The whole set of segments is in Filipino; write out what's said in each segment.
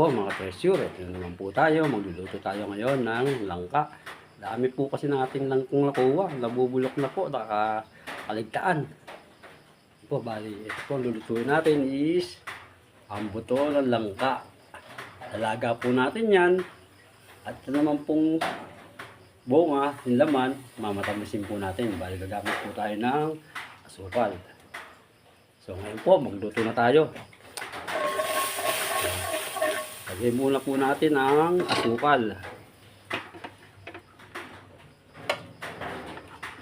po mga treasure, ito na naman po tayo. Magluluto tayo ngayon ng langka. Dami po kasi ng ating langkong nakuha. Nabubulok na po, nakakaligtaan. Po, bali, ito po, lulutuin natin is ang buto ng langka. Alaga po natin yan. At ito naman pong bunga, yung laman, mamatamisin po natin. Bali, gagamit po tayo ng asukal. So ngayon po, magluto na tayo. Lagay muna po natin ang asukal.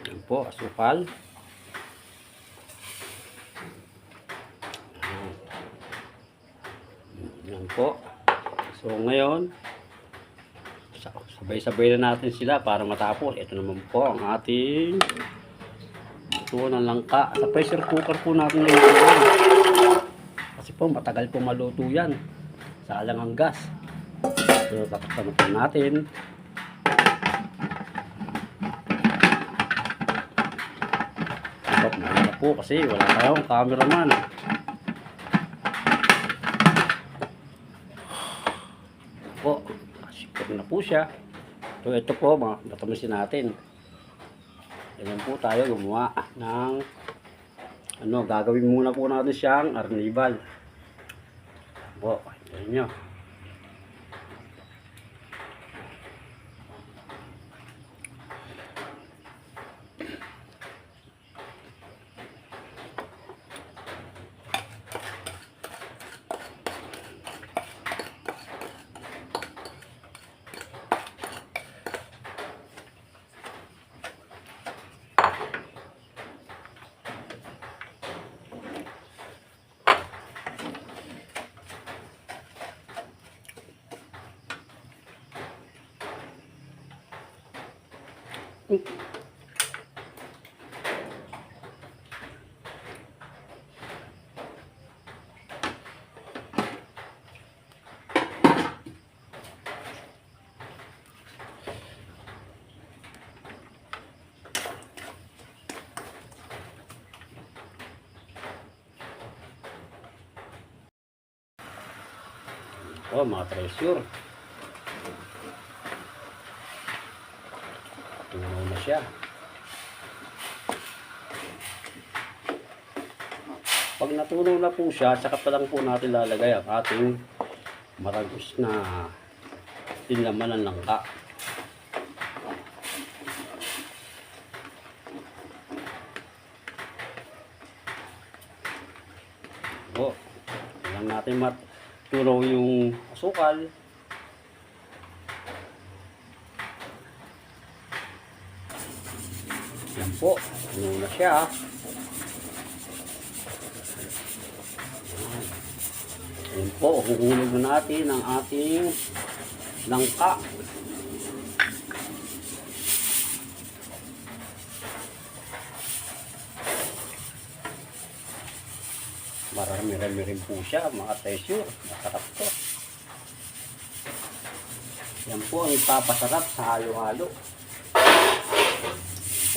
Yan po, asukal. Yan po. So ngayon, sa- sabay-sabay na natin sila para matapos. Ito naman po ang ating ito ng langka. Sa pressure cooker po natin ngayon. Kasi po matagal po maluto yan. Salang ang gas. So tatakpan natin. Stop na po kasi wala tayong cameraman. Po, sikot na po siya. So ito po, mga natamisin natin. Ganyan po tayo gumawa ng ano, gagawin muna po natin siyang arnibal. Po, yan nyo. Oh, mga Tunaw na siya. Pag natunaw na po siya, saka pa lang po natin lalagay ang ating maragos na tinlaman ng langka. O, lang natin matunaw yung asukal. Po, tunaw na siya. Yan po, huhulog na natin ang ating langka. Marami-rami rin po siya, mga treasure. Masarap to. Yan po ang ipapasarap sa halo-halo.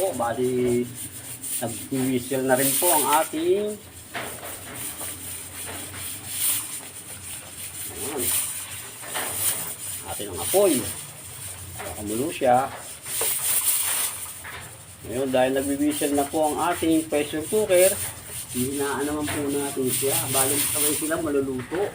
Po, bali nag-whistle na rin po ang ating Ayan. Atin ang apoy. Nakamulo siya. Ngayon, dahil nagbibisil na po ang ating pressure cooker, hinaan naman po natin siya. Balik sabay sila maluluto.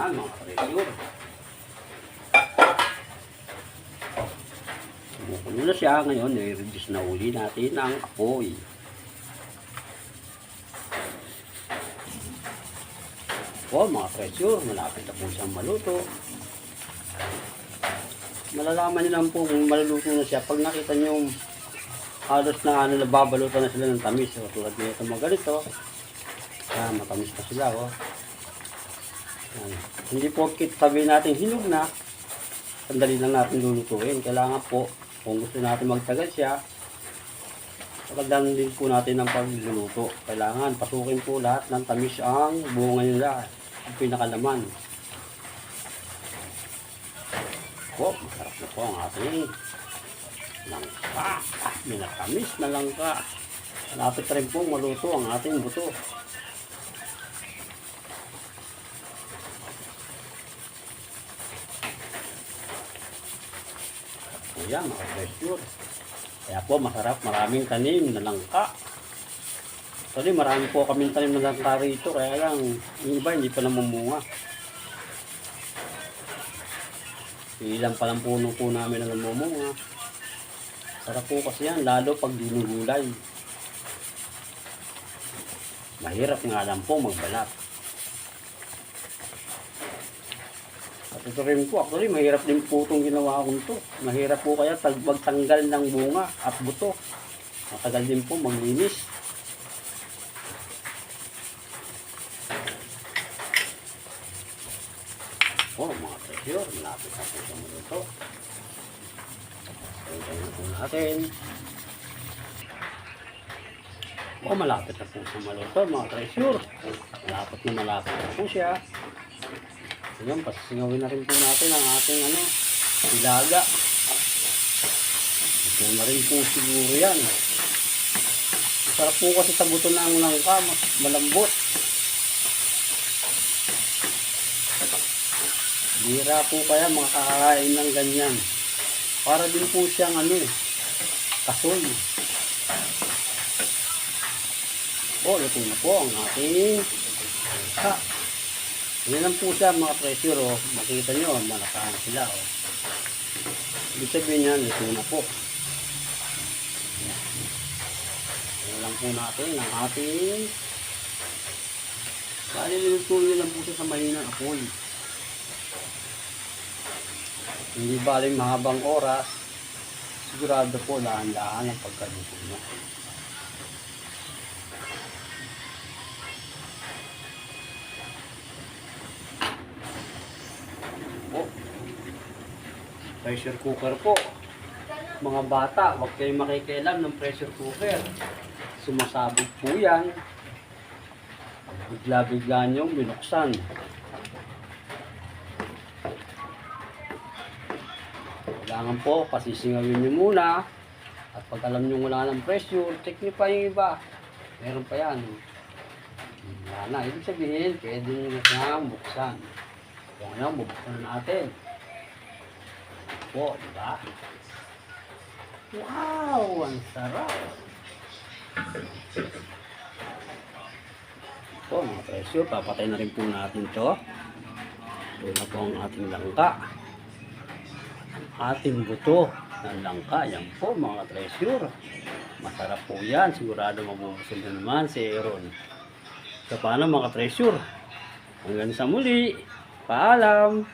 Yan, mga pressure. Kumukulo na siya ngayon, i-reduce na uli natin ang apoy. O mga pressure, malapit na po siyang maluto. Malalaman niyo lang po kung maluluto na siya pag nakita niyo halos na ano, nababalutan na sila ng tamis. So, tulad nito mga ganito. Ah, matamis na sila, oh. Yan. Hindi po kit sabihin natin hinog na, sandali lang natin lulutuin. Kailangan po, kung gusto natin magtagal siya, Pagdaan din po natin ng pagluluto. Kailangan pasukin po lahat ng tamis ang bunga nila. Ang pinakalaman. Po, masarap na po ang ating langka. Ah, minatamis na langka. Malapit rin po maluto ang ating buto. Yan, mga pressure. Kaya po masarap, maraming tanim na langka. Actually, marami po kaming tanim na langka rito, kaya lang, yung iba hindi pa namumunga. Ilang pa lang puno po namin na namumunga. Sarap po kasi yan, lalo pag dinugulay. Mahirap nga lang po magbalat. Ito rin po, actually, mahirap din po itong ginawa ko ito. Mahirap po kaya tag magtanggal ng bunga at buto. Matagal din po maglinis. Po, mga treasure, malapit na po sa minuto. Hintayin na po natin. O, malapit na po sa maluto, mga treasure. Malapit na malapit na po siya. Ayan, pasingawin na rin po natin ang ating ano, ilaga. Ito na rin po siguro yan. Sarap po kasi sa buto ng langka, mas malambot. Bira po kaya makakain ng ganyan. Para din po siyang ano eh, kasoy. O, luto na po ang ating langka. Yan lang po siya mga pressure oh. Makita nyo, malakahan sila oh. Ibig sabihin yan, ito na po. Lang po natin ang ating lang po siya sa mahinang apoy. Hindi bali mahabang oras. Sigurado po dahan-dahan ang pagkaluto niya. Pressure cooker po. Mga bata, huwag kayong makikialam ng pressure cooker. Sumasabog po yan. Bigla-bigla niyong binuksan. Kailangan po, pasisingawin niyo muna. At pag alam niyo wala ng pressure, check niyo pa yung iba. Meron pa yan. Wala na. Ibig sabihin, pwede niyo na buksan. Kung ano, bubuksan na natin. Po, di ba? Wow! Ang sarap! Po, mga presyo, papatay na rin po natin to. Ito na po ang ating langka. Ang ating buto ng langka. Yan po, mga treasure. Masarap po yan. Sigurado mabubusog na naman si Aaron. So, paano mga treasure? Hanggang sa muli. Paalam!